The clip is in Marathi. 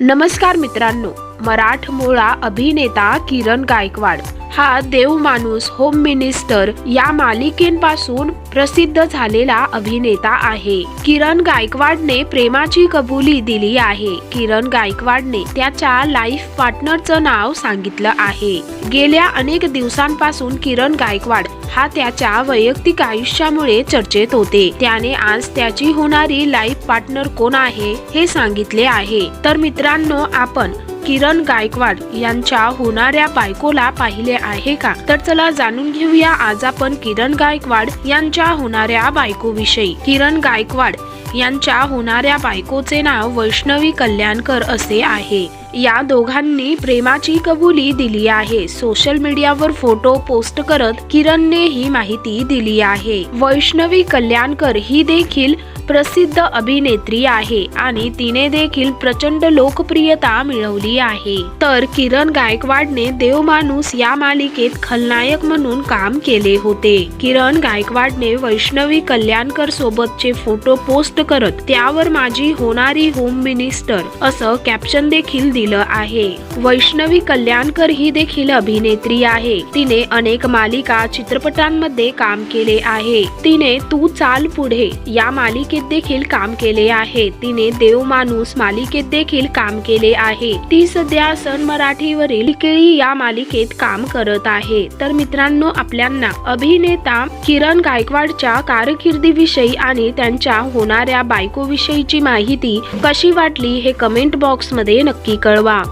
नमस्कार मित्रांनो मराठमोळा अभिनेता किरण गायकवाड. हा देव माणूस होम मिनिस्टर या मालिकेपासून प्रसिद्ध झालेला अभिनेता आहे. किरण गायकवाडने प्रेमाची कबुली दिली आहे. किरण गायकवाडने त्याच्या लाईफ पार्टनरचं नाव सांगितलं आहे. गेल्या अनेक दिवसांपासून किरण गायकवाड हा त्याच्या वैयक्तिक आयुष्यामुळे चर्चेत होते. त्याने आज त्याची होणारी लाईफ पार्टनर कोण आहे हे सांगितले आहे. तर मित्रांनो आपण किरण गायकवाड यांच्या होणाऱ्या बायकोला पाहिले आहे का? तर चला जाणून घेऊया आज आपण किरण गायकवाड यांच्या होणाऱ्या बायकोविषयी. किरण गायकवाड यांच्या होणाऱ्या बायकोचे नाव वैष्णवी कल्याणकर असे आहे. या दोघांनी प्रेमाची कबुली दिली आहे. सोशल मीडियावर फोटो पोस्ट करत किरणने ही माहिती दिली आहे. वैष्णवी कल्याणकर ही देखील प्रसिद्ध अभिनेत्री आहे आणि तिने देखील प्रचंड लोकप्रियता मिळवली आहे. तर किरण गायकवाडने देवमाणूस या मालिकेत खलनायक म्हणून काम केले होते. किरण गायकवाडने वैष्णवी कल्याणकर सोबतचे फोटो पोस्ट करत त्यावर माझी होणारी होम मिनिस्टर असं कॅप्शन देखील दिलं आहे. वैष्णवी कल्याणकर ही देखील अभिनेत्री आहे. तिने अनेक मालिका चित्रपटांमध्ये काम केले आहे. तिने तू चाल पुढे या मालिकेत देखील काम केले आहे. तिने देव माणूस मालिकेत देखील काम केले आहे. ती सध्या सन मराठीवरील केळी या मालिकेत काम करत आहे. तर मित्रांनो आपल्यांना अभिनेता किरण गायकवाडच्या कारकिर्दीविषयी आणि त्यांच्या होणार होणाऱ्या बायकोविषयीची माहिती कशी वाटली हे कमेंट बॉक्समध्ये नक्की कळवा.